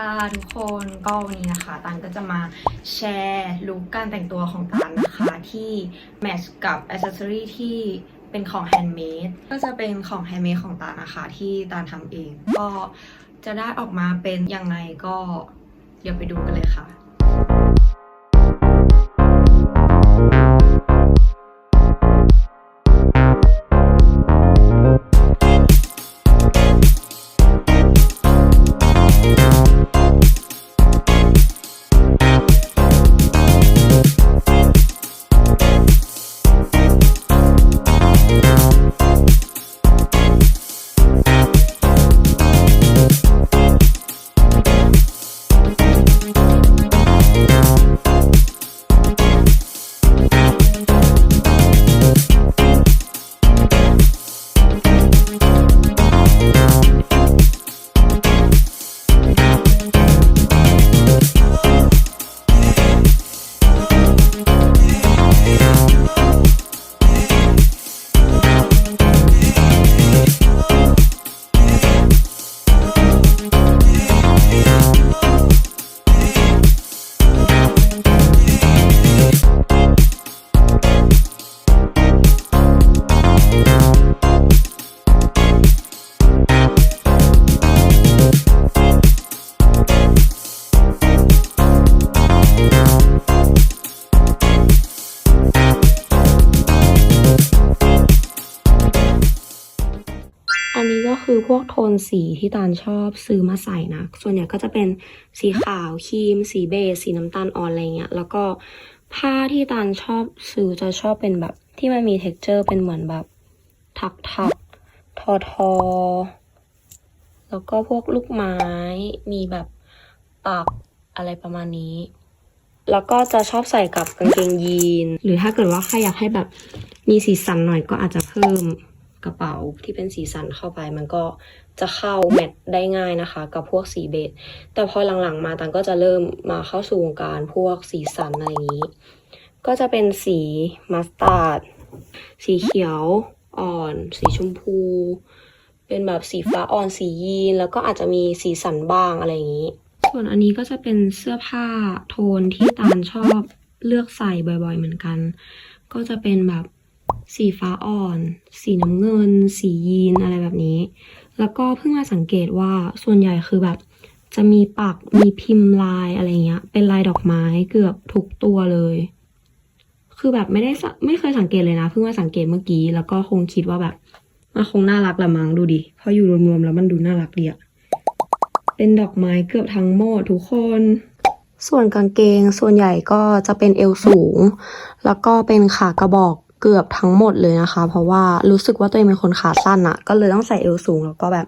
ค่ะทุกคนก็วันนี้นะคะตันก็จะมาแชร์ลุคการแต่งตัวของตันนะคะที่แมทช์กับอ c เซสซอรี่ที่เป็นของแฮนด์เมดก็จะเป็นของแฮนด์เมดของตันนะคะ ที่ตันทำเอง ก็จะได้ออกมาเป็นยังไงก็เดี๋ยวไปดูกันเลยค่ะ อันนี้ก็คือพวกโทนสีที่ตาลชอบซื้อมาใส่นะ ส่วนใหญ่ก็จะเป็นสีขาวครีม สีเบจสีน้ำตาลอ่อนอะไรเงี้ย แล้วก็ผ้าที่ตาลชอบซื้อจะชอบเป็นแบบที่มันมี t e x t อร์เป็นเหมือนแบบ ถักถักทอทอ แล้วก็พวกลูกไม้ มีแบบปักอะไรประมาณนี้ แล้วก็จะชอบใส่กับกางเกงยีน หรือถ้าเกิดว่าใครอยากให้แบบมีสีสันหน่อยก็อาจจะเพิ่ม กระเป๋าที่เป็นสีสันเข้าไปมันก็จะเข้าแมทได้ง่ายนะคะ กับพวกสีเบจแต่พอหลังๆมาตันก็จะเริ่มมาเข้าสู่วงการพวกสีสันอะไรอย่างนี้ ก็จะเป็นสีมัสตาร์ดสีเขียวอ่อน สีชมพู เป็นแบบสีฟ้าอ่อนสียีน แล้วก็อาจจะมีสีสันบ้างอะไรอย่างนี้ ส่วนอันนี้ก็จะเป็นเสื้อผ้าโทนที่ตาลชอบเลือกใส่บ่อยๆเหมือนกัน ก็จะเป็นแบบ สีฟ้าอ่อน สีน้ำเงิน สียีนอะไรแบบนี้ แล้วก็เพิ่งมาสังเกตว่าส่วนใหญ่คือแบบจะมีปักมีพิมพ์ลายอะไรเงี้ย เป็นลายดอกไม้เกือบทุกตัวเลย คือแบบไม่ได้ไม่เคยสังเกตเลยนะ เพิ่งมาสังเกตเมื่อกี้ แล้วก็คงคิดว่าแบบมันคงน่ารักละมั้งดูดิพออยู่รวมๆแล้วมันดูน่ารักดีอะเป็นดอกไม้เกือบทั้งหมดทุกคน ส่วนกางเกงส่วนใหญ่ก็จะเป็นเอวสูง แล้วก็เป็นขากระบอก เกือบทั้งหมดเลยนะคะ เพราะว่ารู้สึกว่าตัวเองเป็นคนขาสั้นอะก็เลยต้องใส่เอวสูงแล้วก็แบบ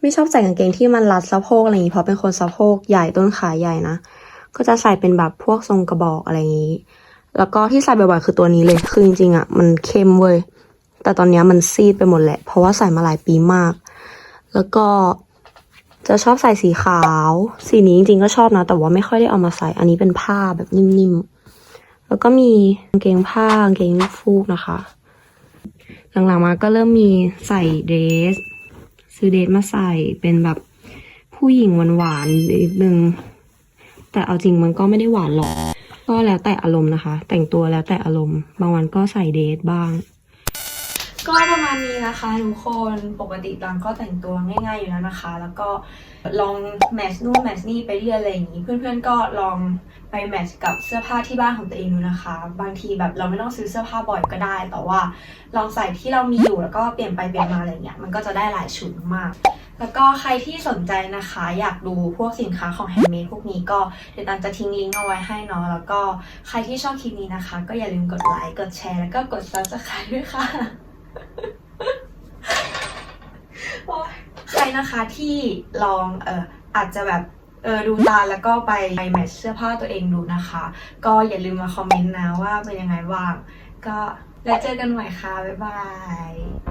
ไม่ชอบใส่กางเกงที่มันรัดสะโพกอะไรอย่างนี้เพราะเป็นคนสะโพกใหญ่ต้นขาใหญ่นะก็จะใส่เป็นแบบพวกทรงกระบอกอะไรอย่างนี้ แล้วก็ที่ใส่บ่อยๆคือตัวนี้เลยคือจริงๆอะมันเข้มเว้ยแต่ตอนนี้มันซีดไปหมดแหละ เพราะว่าใส่มาหลายปีมาก แล้วก็จะชอบใส่สีขาว สีนี้จริงๆก็ชอบนะ แต่ว่าไม่ค่อยได้เอามาใส่ อันนี้เป็นผ้าแบบนิ่มๆ แล้วก็มีกางเกงผ้ากางเกงลูกฟูกนะคะ หลังๆมาก็เริ่มมีใส่เดรส ซื้อเดรสมาใส่เป็นแบบผู้หญิงหวานๆนิดนึงแต่เอาจริงมันก็ไม่ได้หวานหรอก ก็แล้วแต่อารมณ์นะคะ แต่งตัวแล้วแต่อารมณ์ บางวันก็ใส่เดรสบ้าง ก็ประมาณนี้นะคะทุกคนปกติตังก็แต่งตัวง่าย ๆอยู่แล้วนะคะ แล้วก็ลองแมทช์นู่นแมทช์นี่ไปเรื่อยอะไรอย่างนี้เพื่อนๆก็ลองไปแมทช์กับเสื้อผ้าที่บ้านของตัวเองดูนะคะ บางทีแบบเราไม่ต้องซื้อเสื้อผ้าบ่อยก็ได้ แต่ว่าลองใส่ที่เรามีอยู่แล้วก็เปลี่ยนไปเปลี่ยนมาอะไรเงี้ยมันก็จะได้หลายชุดมาก แล้วก็ใครที่สนใจนะคะ อยากดูพวกสินค้าของแฮนด์เมดพวกนี้ก็เดี๋ยวตันจะทิ้งลิงก์เอาไว้ให้เนาะแล้วก็ใครที่ชอบคลิปนี้นะคะ ก็อย่าลืมกดไลค์กดแชร์แล้วก็กด subscribe ด้วยค่ะ โอ๊ยใค รนะคะที่ลองเอออาจจะแบบเออดูตาแล้วก็ไปไปแมทช์เสื้อผ้าตัวเองดูนะคะ ก็อย่าลืมมาคอมเมนต์นะว่าเป็นยังไงบ้าง ก็แล้วเจอกันใหม่ค่ะ บ๊ายบาย